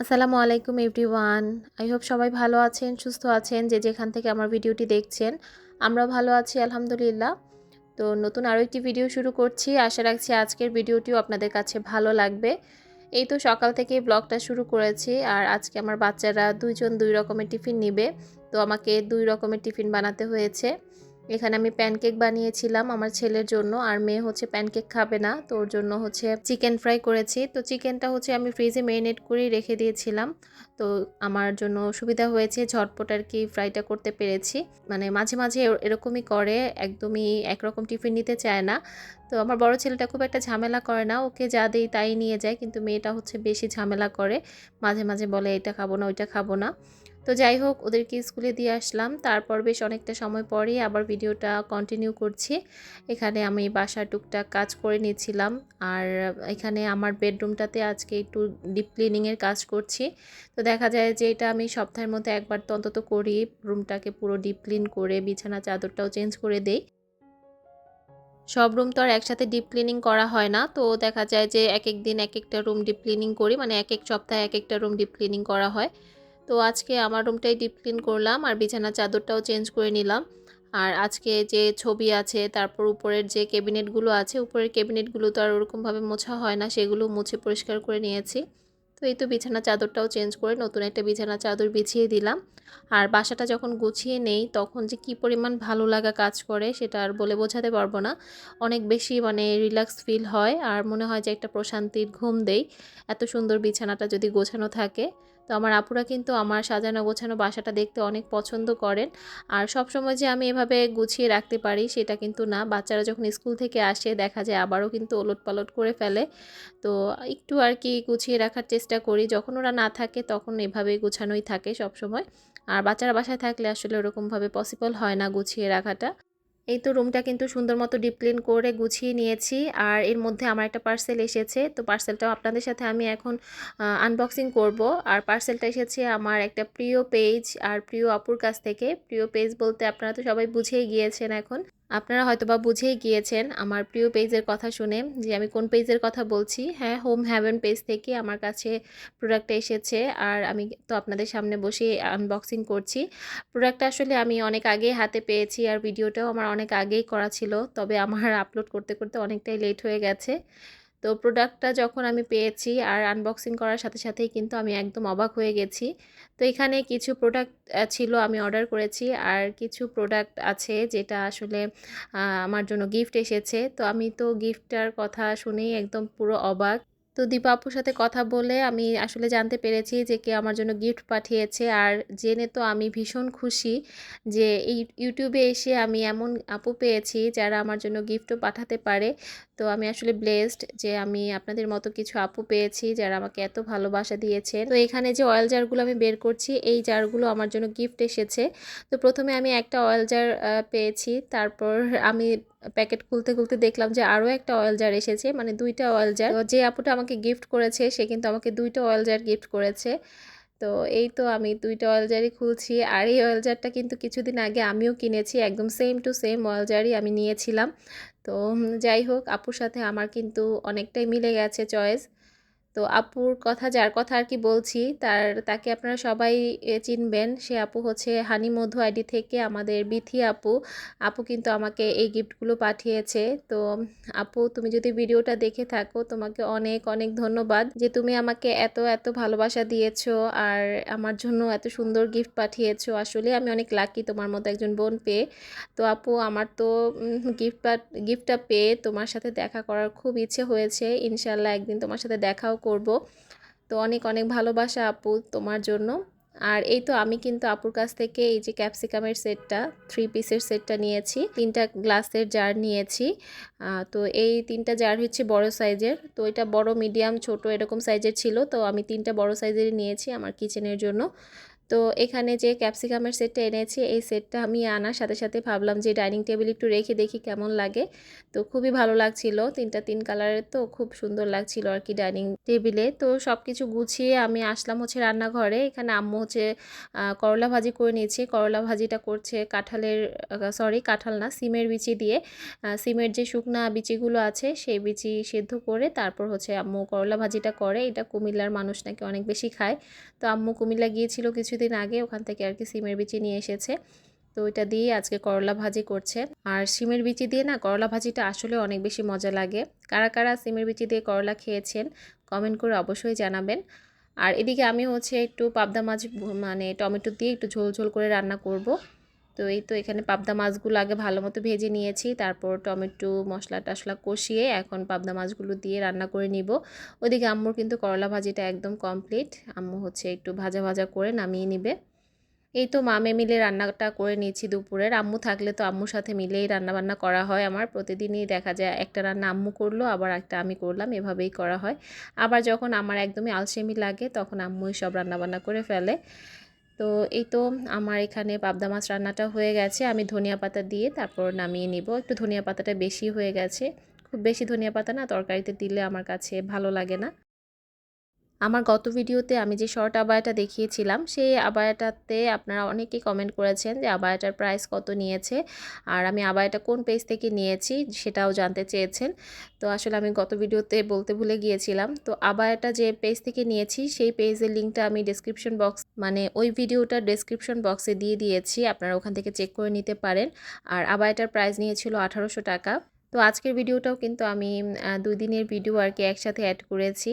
আসসালামু আলাইকুম everyone. I hope সবাই ভালো আছেন, সুস্থ আছেন, যে যেখান থেকে আমার ভিডিওটি দেখছেন। আমরা ভালো আছি, আলহামদুলিল্লাহ। তো নতুন আরও একটি ভিডিও শুরু করছি। আশা রাখছি আজকের ভিডিওটিও আপনাদের কাছে ভালো লাগবে। এই তো সকাল থেকেই ব্লগটা শুরু করেছি, আর আজকে আমার বাচ্চারা দুইজন দুই রকমের টিফিন নিবে। তো আমাকে দুই রকমের টিফিন বানাতে হয়েছে। এখানে আমি প্যানকেক বানিয়েছিলাম আমার ছেলের জন্য। আর মেয়ে হচ্ছে প্যানকেক খাবে না, তো ওর জন্য হচ্ছে চিকেন ফ্রাই করেছি। তো চিকেনটা হচ্ছে আমি ফ্রিজে মেরিনেট করেই রেখে দিয়েছিলাম। তো আমার জন্য সুবিধা হয়েছে, ঝটপট আর কি ফ্রাইটা করতে পেরেছি। মানে মাঝে মাঝে এরকমই করে, একদমই একরকম টিফিন নিতে চায় না। তো আমার বড় ছেলেটা খুব একটা ঝামেলা করে না, ওকে যা দেই তাই নিয়ে যায়। কিন্তু মেয়েটা হচ্ছে বেশি ঝামেলা করে, মাঝে মাঝে বলে, এটা খাব না, ওইটা খাব না। তো যাই হোক, ওদেরকে স্কুলে দিয়ে আসলাম। তারপর বেশ অনেকটা সময় পরেই আবার ভিডিওটা কন্টিনিউ করছি। এখানে আমি বাসার টুকটাক কাজ করে নিয়েছিলাম। আর এখানে আমার বেডরুমটাতে আজকে একটু ডিপ ক্লিনিংয়ের কাজ করছি। তো দেখা যায় যে এটা আমি সপ্তাহের মধ্যে একবার তো অন্তত করি রুমটাকে পুরো ডিপ ক্লিন করে, বিছানা চাদরটাও চেঞ্জ করে দেই। সব রুম তো আর একসাথে ডিপ ক্লিনিং করা হয় না। তো দেখা যায় যে এক এক দিন এক একটা রুম ডিপ ক্লিনিং করি মানে এক এক সপ্তাহে এক একটা রুম ডিপ ক্লিনিং করা হয়। তো আজকে আমার রুমটাই ডিপ ক্লিন করলাম আর বিছানার চাদরটাও চেঞ্জ করে নিলাম। আর আজকে যে ছবি আছে, তারপর উপরের যে ক্যাবিনেটগুলো আছে, উপরের ক্যাবিনেটগুলো তো আর ওরকমভাবে মোছা হয় না, সেগুলো মুছে পরিষ্কার করে নিয়েছি। তো এই তো বিছানা চাদরটাও চেঞ্জ করে নতুন একটা বিছানা চাদর বিছিয়ে দিলাম। আর বাসাটা যখন গুছিয়ে নেই, তখন যে কি পরিমাণ ভালো লাগা কাজ করে সেটা আর বলে বোঝাতে পারব না। অনেক বেশি মানে রিল্যাক্স ফিল হয় আর মনে হয় যে একটা প্রশান্তির ঘুম দেই। এত সুন্দর বিছানাটা যদি গোছানো থাকে। তো আমার আপুরা কিন্তু আমার সাজানো গোছানো বাসাটা দেখতে অনেক পছন্দ করেন। আর সব সময় যে আমি এভাবে গুছিয়ে রাখতে পারি সেটা কিন্তু না। বাচ্চারা যখন স্কুল থেকে আসে দেখা যায় আবারও কিন্তু ওলট পালট করে ফেলে। তো একটু আর কি গুছিয়ে রাখার চেষ্টা করি। যখন ওরা না থাকে তখন এভাবে গুছানোই থাকে সব সময় আর বাচ্চারা বাসায় থাকলে আসলে ওরকমভাবে পসিবল হয় না গুছিয়ে রাখাটা। এই তো রুমটা কিন্তু সুন্দর মতো ডিপ ক্লিন করে গুছিয়ে নিয়েছি। আর এর মধ্যে আমার একটা পার্সেল এসেছে, তো পার্সেলটাও আপনাদের সাথে আমি এখন আনবক্সিং করব। আর পার্সেলটা এসেছে আমার একটা প্রিয় পেজ আর প্রিয় অপুর কাছ থেকে। প্রিয় পেজ বলতে আপনারা তো সবাই বুঝেই গিয়েছেন এখন। আপনারা হয়তো বা বুঝেই গিয়েছেন আমার প্রিয় পেজের কথা শুনে যে আমি কোন পেজের কথা বলছি। হ্যাঁ হোম হ্যাভেন পেজ থেকে আমার কাছে প্রোডাক্টটা এসেছে আর আমি তো আপনাদের সামনে বসে আনবক্সিং করছি। প্রোডাক্টটা আসলে আমি অনেক আগে হাতে পেয়েছি আর ভিডিওটাও আমার অনেক আগেই করা ছিল, তবে আমার আপলোড করতে করতে অনেকটাই লেট হয়ে গেছে। তো প্রোডাক্টটা যখন আমি পেয়েছি আর আনবক্সিং করার সাথে সাথেই কিন্তু আমি একদম অবাক হয়ে গেছি। তো এখানে কিছু প্রোডাক্ট ছিল আমি অর্ডার করেছি আর কিছু প্রোডাক্ট আছে যেটা আসলে আমার জন্য গিফট এসেছে। তো আমি তো গিফটটার কথা শুনেই একদম পুরো অবাক। তো দীপা আপুর সাথে কথা বলে আমি আসলে জানতে পেরেছি যে কে আমার জন্য গিফট পাঠিয়েছে। আর জেনে তো আমি ভীষণ খুশি যে এই ইউটিউবে এসে আমি এমন আপু পেয়েছি যারা আমার জন্য গিফটও পাঠাতে পারে। তো আমি আসলে ব্লেসড যে আমি আপনাদের মতো কিছু আপু পেয়েছি যারা আমাকে এত ভালোবাসা দিয়েছে। তো এখানে যে অয়েল জারগুলো আমি বের করছি, এই জারগুলো আমার জন্য গিফট এসেছে। তো প্রথমে আমি একটা অয়েল জার পেয়েছি। তারপর আমি প্যাকেট খুলতে খুলতে দেখলাম যে আরও একটা অয়েল জার এসেছে মানে দুইটা অয়েল জার যে আপুটা আমাকে গিফট করেছে, সে কিন্তু আমাকে দুইটা অয়েল জার গিফট করেছে। তো এই তো আমি দুইটা অয়েল জারই খুলছি। আর এই অয়েল জারটা কিন্তু কিছুদিন আগে আমিও কিনেছি, একদম সেম টু সেম অয়েল জারই আমি নিয়েছিলাম। তো যাই হোক, আপুর সাথে আমার কিন্তু অনেকটাই মিলে গেছে চয়েস তো আপুর কথা, যার কথা আর কি বলছি, তার, তাকে আপনারা সবাই চিনবেন। সে আপু হচ্ছে হানি মধু আইডি থেকে আমাদের বিথি আপু। আপু কিন্তু আমাকে এই গিফটগুলো পাঠিয়েছে। তো, আপু, তুমি যদি ভিডিওটা দেখে থাকো, তোমাকে অনেক অনেক ধন্যবাদ যে তুমি আমাকে এত এত ভালোবাসা দিয়েছ আর আমার জন্য এত সুন্দর গিফট পাঠিয়েছো। আসলে আমি অনেক লাকি তোমার মতো একজন বোন পেয়ে। তো আপু, আমার তো গিফট গিফটটা পেয়ে তোমার সাথে দেখা করার খুব ইচ্ছে হয়েছে। ইনশাল্লাহ একদিন তোমার সাথে দেখাও করব। তো অনেক অনেক ভালোবাসা আপু তোমার জন্য। আর এই তো আমি কিন্তু আপুর কাছ থেকে এই যে ক্যাপসিকামের সেটটা থ্রি পিসের সেটটা নিয়েছি, তিনটা গ্লাসের জার নিয়েছি। তো এই তিনটা জার হচ্ছে বড় সাইজের তো এটা বড় মিডিয়াম ছোট এরকম সাইজের ছিল। তো আমি তিনটা বড় সাইজেরই নিয়েছি আমার কিচেনের জন্য। তো এখানে যে ক্যাপসিকামের সেটটা এনেছি, এই সেটটা আমি আনার সাথে সাথে ভাবলাম যে ডাইনিং টেবিল একটু রেখে দেখি কেমন লাগে। তো খুবই ভালো লাগছিল, তিনটা তিন কালারের তো খুব সুন্দর লাগছিল আর কি ডাইনিং টেবিলে। তো সব কিছু গুছিয়ে আমি আসলাম হচ্ছে রান্নাঘরে, এখানে আম্মু হচ্ছে করলা ভাজি করে নিয়েছি। করলা ভাজিটা করছে কাঁঠালের সরি কাঁঠাল না, সিমের বিচি দিয়ে। সিমের যে শুকনা বিচিগুলো আছে, সেই বিচি সেদ্ধ করে তারপর হচ্ছে আম্মু করলা ভাজিটা করে। এটা কুমিল্লার মানুষ নাকি অনেক বেশি খায়। তো আম্মু কুমিল্লা গিয়েছিল কিছুদিন আগে ওখান থেকে আর কি সিমের বিচি নিয়ে এসেছে। তো ওইটা দিয়ে আজকে করলা ভাজি করছে। আর সিমের বিচি দিয়ে না করলা ভাজিটা আসলে অনেক বেশি মজা লাগে। কারা কারা সিমের বিচি দিয়ে করলা খেয়েছেন কমেন্ট করে অবশ্যই জানাবেন। আর এদিকে আমি হচ্ছে একটু পাবদা মাছ মানে টমেটো দিয়ে একটু ঝোল ঝোল করে রান্না করব। তো এই তো এখানে পাবদা মাছগুলো আগে ভালো মতো ভেজে নিয়েছি, তারপর টমেটো মশলা টশলা কষিয়ে এখন পাবদা মাছগুলো দিয়ে রান্না করে নিব। ওদিকে আম্মুর কিন্তু করলা ভাজিটা একদম কমপ্লিট, আম্মু হচ্ছে একটু ভাজা ভাজা করে নামিয়ে নিবে। এই তো মামে মিলে রান্নাটা করে নিয়েছি দুপুরের, আম্মু থাকলে তো আম্মুর সাথে মিলেই রান্নাবান্না করা হয়। আমার প্রতিদিনই দেখা যায় একটা রান্না আম্মু করল, আবার একটা আমি করলাম, এভাবেই করা হয়। আবার যখন আমার একদমই আলসেমি লাগে, তখন আম্মুই সব রান্নাবান্না করে ফেলে। তো এই তো আমার এখানে পাবদা মাছ রান্নাটা হয়ে গেছে। আমি ধনিয়া পাতা দিয়ে তারপর নামিয়ে নিব। একটু ধনিয়া পাতাটা বেশি হয়ে গেছে। খুব বেশি ধনিয়া পাতা না, তরকারিতে দিলে আমার কাছে ভালো লাগে না। আমার গত ভিডিওতে আমি যে শর্ট আবায়াটা দেখিয়েছিলাম, সেই আবায়াটাতে আপনারা অনেকেই কমেন্ট করেছেন যে আবায়াটার প্রাইস কত নিয়েছে আর আমি আবায়াটা কোন পেজ থেকে নিয়েছি সেটাও জানতে চেয়েছেন। তো আসলে আমি গত ভিডিওতে বলতে ভুলে গিয়েছিলাম। তো আবায়াটা যে পেজ থেকে নিয়েছি, সেই পেজের লিঙ্কটা আমি ডিসক্রিপশন বক্স মানে ওই ভিডিওটার ডিসক্রিপশন বক্সে দিয়ে দিয়েছি। আপনারা ওখান থেকে চেক করে নিতে পারেন। আর আবায়াটার প্রাইস নিয়েছিল আঠারোশো টাকা। তো আজকের ভিডিওটাও কিন্তু আমি দুই দিনের ভিডিও আর কি একসাথে অ্যাড করেছি।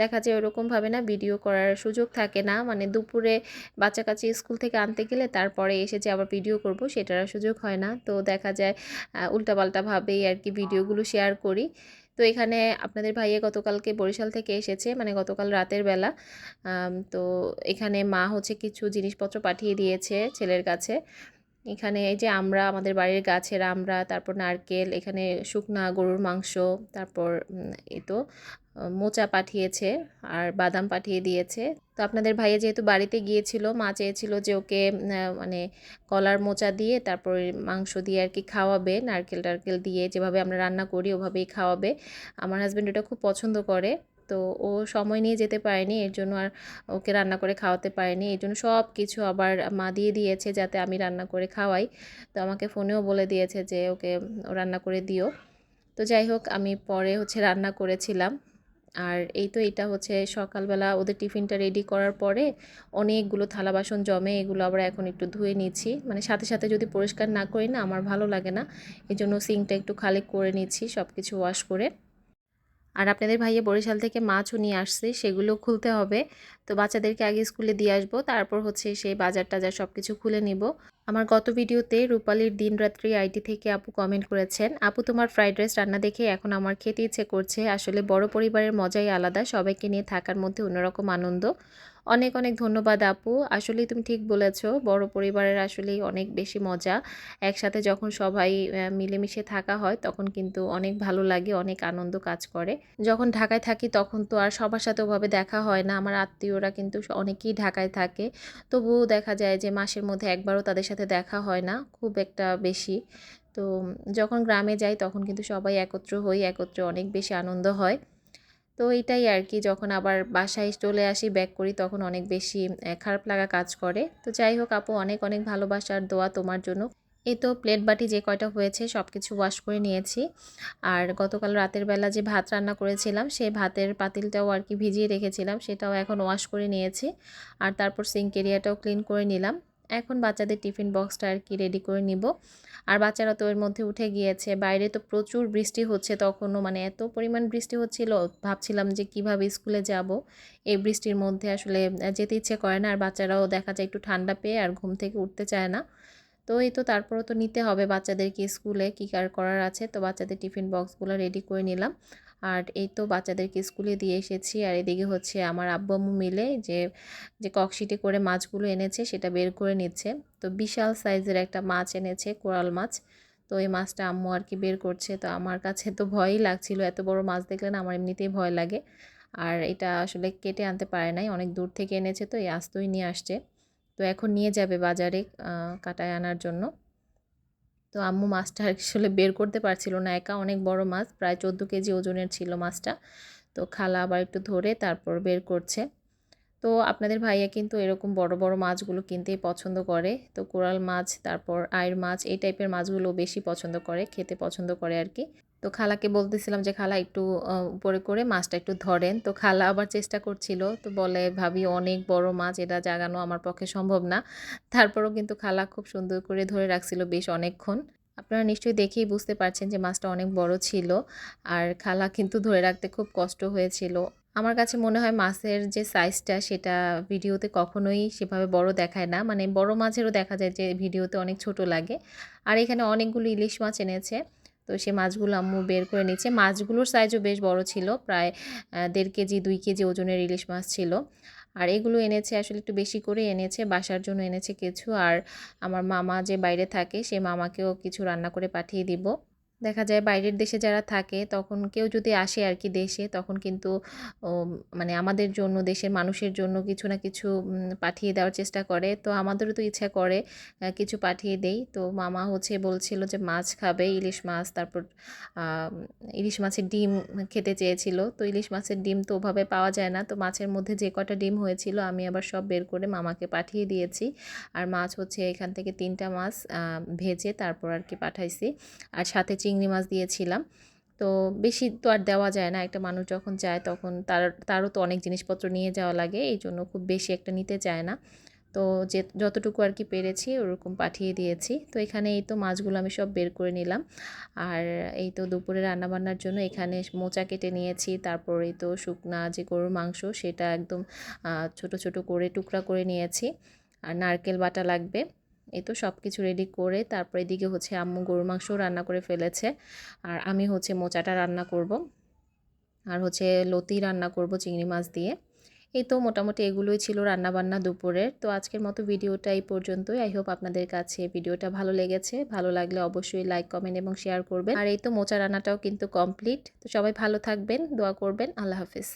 দেখা যায় ওরকমভাবে না ভিডিও করার সুযোগ থাকে না। মানে দুপুরে বাচ্চা কাছে স্কুল থেকে আনতে গেলে তারপরে এসে যে আবার ভিডিও করব সেটার সুযোগ হয় না। তো দেখা যায় উল্টাপাল্টাভাবেই আর কি ভিডিওগুলো শেয়ার করি। তো এখানে আপনাদের ভাইয়ে গতকালকে বরিশাল থেকে এসেছে মানে গতকাল রাতের বেলা। তো এখানে মা হচ্ছে কিছু জিনিসপত্র পাঠিয়ে দিয়েছে ছেলের কাছে। এখানে এই যে আমরা, আমাদের বাড়ির গাছের আমরা, তারপর নারকেল, এখানে শুকনা গরুর মাংস, তারপর এ তো, মোচা পাঠিয়েছে আর বাদাম পাঠিয়ে দিয়েছে। তো আপনাদের ভাইয়া যেহেতু বাড়িতে গিয়েছিল, মা চেয়েছিল যে ওকে মানে কলার মোচা দিয়ে তারপর মাংস দিয়ে আর কি খাওয়াবে, নারকেল টারকেল দিয়ে যেভাবে আমরা রান্না করি ওভাবেই খাওয়াবে। আমার হাজব্যান্ড ওটা খুব পছন্দ করে। তো ও সময় নিয়ে যেতে পারেনি, এর জন্য আর ওকে রান্না করে খাওয়াতে পারেনি। এই জন্য সব কিছু আবার মা দিয়ে দিয়েছে যাতে আমি রান্না করে খাওয়াই। তো আমাকে ফোনেও বলে দিয়েছে যে ওকে ও রান্না করে দিও। তো যাই হোক, আমি পরে হচ্ছে রান্না করেছিলাম। আর এই তো এটা হচ্ছে সকালবেলা ওদের টিফিনটা রেডি করার পরে অনেকগুলো থালা বাসন জমে, এগুলো আবার এখন একটু ধুয়ে নিচ্ছি। মানে সাথে সাথে যদি পরিষ্কার না করি না, আমার ভালো লাগে না। এই জন্য সিঙ্কটা একটু খালি করে নিচ্ছি সব কিছু ওয়াশ করে। আর আপনাদের ভাইয়া বরিশাল থেকে মাছও নিয়ে আসছে, সেগুলো খুলতে হবে। তো বাচ্চাদেরকে আগে স্কুলে দিয়ে আসব, তারপর হচ্ছে সেই বাজার টাজার সব কিছু খুলে নিব। আমার গত ভিডিওতে রূপালির দিনরাত্রি আইটি থেকে আপু কমেন্ট করেছেন, আপু, তোমার ফ্রাইড রাইস রান্না দেখে এখন আমার খেতে ইচ্ছে করছে। আসলে বড় পরিবারের মজাই আলাদা, সবাইকে নিয়ে থাকার মধ্যে অন্যরকম আনন্দ। অনেক অনেক ধন্যবাদ আপু। আসলেই তুমি ঠিক বলেছ, বড় পরিবারের আসলেই অনেক বেশি মজা। একসাথে যখন সবাই মিলেমিশে থাকা হয়, তখন কিন্তু অনেক ভালো লাগে, অনেক আনন্দ কাজ করে। যখন ঢাকায় থাকি, তখন তো আর সবার সাথে ওভাবে দেখা হয় না। আমার আত্মীয়রা কিন্তু অনেকেই ঢাকায় থাকে। তবুও দেখা যায় যে, মাসের মধ্যে একবারও তাদের সাথে দেখা হয় না, খুব একটা বেশি। তো, যখন গ্রামে যাই, তখন কিন্তু সবাই একত্র হই, একত্রে অনেক বেশি আনন্দ হয়। তো এটাই আর কি যখন আবার বাসায় চলে আসি ব্যাক করি তখন অনেক বেশি খারাপ লাগা কাজ করে। তো যাই হোক আপু, অনেক অনেক ভালোবাসার দোয়া তোমার জন্য। এই তো প্লেট বাটি যে কয়টা হয়েছে সব কিছু ওয়াশ করে নিয়েছি। আর গতকাল রাতের বেলা যে ভাত রান্না করেছিলাম সেই ভাতের পাতিলটাও আর কি ভিজিয়ে রেখেছিলাম, সেটাও এখন ওয়াশ করে নিয়েছি। আর তারপর সিঙ্ক এরিয়াটাও ক্লিন করে নিলাম। এখন বাচ্চাদের টিফিন বক্সটা আর কি রেডি করে নিব। আর বাচ্চারা তো এর মধ্যে উঠে গিয়েছে, বাইরে তো প্রচুর বৃষ্টি হচ্ছে তখনও মানে এত পরিমাণ বৃষ্টি হচ্ছিল, ভাবছিলাম যে কীভাবে স্কুলে যাব। এই বৃষ্টির মধ্যে আসলে যেতে ইচ্ছে করে না, আর বাচ্চারাও দেখা যায় একটু ঠান্ডা পেয়ে আর ঘুম থেকে উঠতে চায় না। তো এই তো তারপরও তো নিতে হবে বাচ্চাদেরকে স্কুলে, কী কার করার আছে। তো বাচ্চাদের টিফিন বক্সগুলো রেডি করে নিলাম। আর এই তো বাচ্চাদেরকে স্কুলে দিয়ে এসেছি। আর এদিকে হচ্ছে আমার আব্বু আম্মু মিলে যে যে ককশিটে করে মাছগুলো এনেছে সেটা বের করে নিচ্ছে। তো বিশাল সাইজের একটা মাছ এনেছে, কোরাল মাছ। তো এই মাছটা আম্মু আর কি বের করছে। তো আমার কাছে তো ভয়ই লাগছিল। এত বড় মাছ দেখলে না আমার এমনিতেই ভয় লাগে। আর এটা আসলে কেটে আনতে পারে নাই। অনেক দূর থেকে এনেছে তো, এই আস্তই নিয়ে আসছে। তো এখন নিয়ে যাবে বাজারে কাটায় আনার জন্য। তো আম্মু মাছটা আসলে বের করতে পারছিল না, একা অনেক বড় মাছ, প্রায় চোদ্দ কেজি ওজনের ছিল মাছটা। তো খালা আবার একটু ধরে তারপর বের করছে। তো আপনাদের ভাইয়া কিন্তু এরকম বড় বড় মাছগুলো কিনতেই পছন্দ করে। তো কোরাল মাছ, তারপর আয়ের মাছ, এই টাইপের মাছগুলো বেশি পছন্দ করে, খেতে পছন্দ করে আর কি। তো খালাকে বলতেছিলাম যে, খালা একটু উপরে করে মাছটা একটু ধরেন। তো খালা আবার চেষ্টা করছিল। তো বলে, ভাবি, অনেক বড় মাছ, এটা জাগানো আমার পক্ষে সম্ভব না। তারপরও কিন্তু খালা খুব সুন্দর করে ধরে রাখছিল বেশ অনেকক্ষণ। আপনারা নিশ্চয়ই দেখেই বুঝতে পারছেন যে, মাছটা অনেক বড় ছিল। আর খালা কিন্তু ধরে রাখতে খুব কষ্ট হয়েছিল। আমার কাছে মনে হয় মাছের যে সাইজটা সেটা ভিডিওতে কখনোই সেভাবে বড় দেখায় না। মানে বড় মাছেরও দেখা যায় যে, ভিডিওতে অনেক ছোট লাগে। আর এখানে অনেকগুলো ইলিশ মাছ এনেছে। তো সে মাছগুলো আম্মু বের করে নিচ্ছে। মাছগুলোর সাইজও বেশ বড় ছিল, প্রায় দেড় কেজি, দুই কেজি ওজনের ইলিশ মাছ ছিল। আর এগুলো এনেছে, আসলে একটু বেশি করে এনেছে, বাসার জন্য এনেছে কিছু। আর আমার মামা যে বাইরে থাকে, সে মামাকেও কিছু রান্না করে পাঠিয়ে দিব। দেখা যায় বাইরের দেশে যারা থাকে, তখন কেউ যদি আসে আর কি দেশে, তখন কিন্তু মানে আমাদের জন্য, দেশের মানুষের জন্য কিছু না কিছু পাঠিয়ে দেওয়ার চেষ্টা করে। তো আমাদেরও তো ইচ্ছা করে কিছু পাঠিয়ে দেই। তো মামা হচ্ছে বলছিল যে মাছ খাবে, ইলিশ মাছ, তারপর ইলিশ মাছের ডিম খেতে চেয়েছিল। তো ইলিশ মাছের ডিম তো ওভাবে পাওয়া যায় না। তো মাছের মধ্যে যে কটা ডিম হয়েছিল, আমি আবার সব বের করে মামাকে পাঠিয়ে দিয়েছি। আর মাছ হচ্ছে এখান থেকে তিনটা মাছ ভেজে তারপর আর কি পাঠাইছি। আর সাথে চিংড়ি মাছ দিয়েছিলাম। তো বেশি তো আর দেওয়া যায় না। একটা মানুষ যখন যায় তখন তার, তারও তো অনেক জিনিসপত্র নিয়ে যাওয়া লাগে, এই জন্য খুব বেশি একটা নিতে চায় না। তো যে, যতটুকু আর কি পেরেছি ওরকম পাঠিয়ে দিয়েছি। তো এখানে এই তো মাছগুলো আমি সব বের করে নিলাম। আর এই তো দুপুরে রান্নাবান্নার জন্য এখানে মোচা কেটে নিয়েছি। তারপর এই তো শুকনা যে গরুর মাংস সেটা একদম ছোট ছোট করে টুকরা করে নিয়েছি। আর নারকেল বাটা লাগবে। এই তো সব কিছু রেডি করে তারপর এদিকে হচ্ছে আম্মু গরুর মাংসও রান্না করে ফেলেছে। আর আমি হচ্ছে মোচাটা রান্না করব। আর হচ্ছে লতি রান্না করব চিংড়ি মাছ দিয়ে। এই তো মোটামুটি এগুলোই ছিল রান্নাবান্না দুপুরের। তো আজকের মতো ভিডিওটা এই পর্যন্তই। আই হোপ আপনাদের কাছে ভিডিওটা ভালো লেগেছে। ভালো লাগলে অবশ্যই লাইক কমেন্ট এবং শেয়ার করবেন। আর এই তো মোচা রান্নাটাও কিন্তু কমপ্লিট তো সবাই ভালো থাকবেন, দোয়া করবেন। আল্লাহ হাফিজ।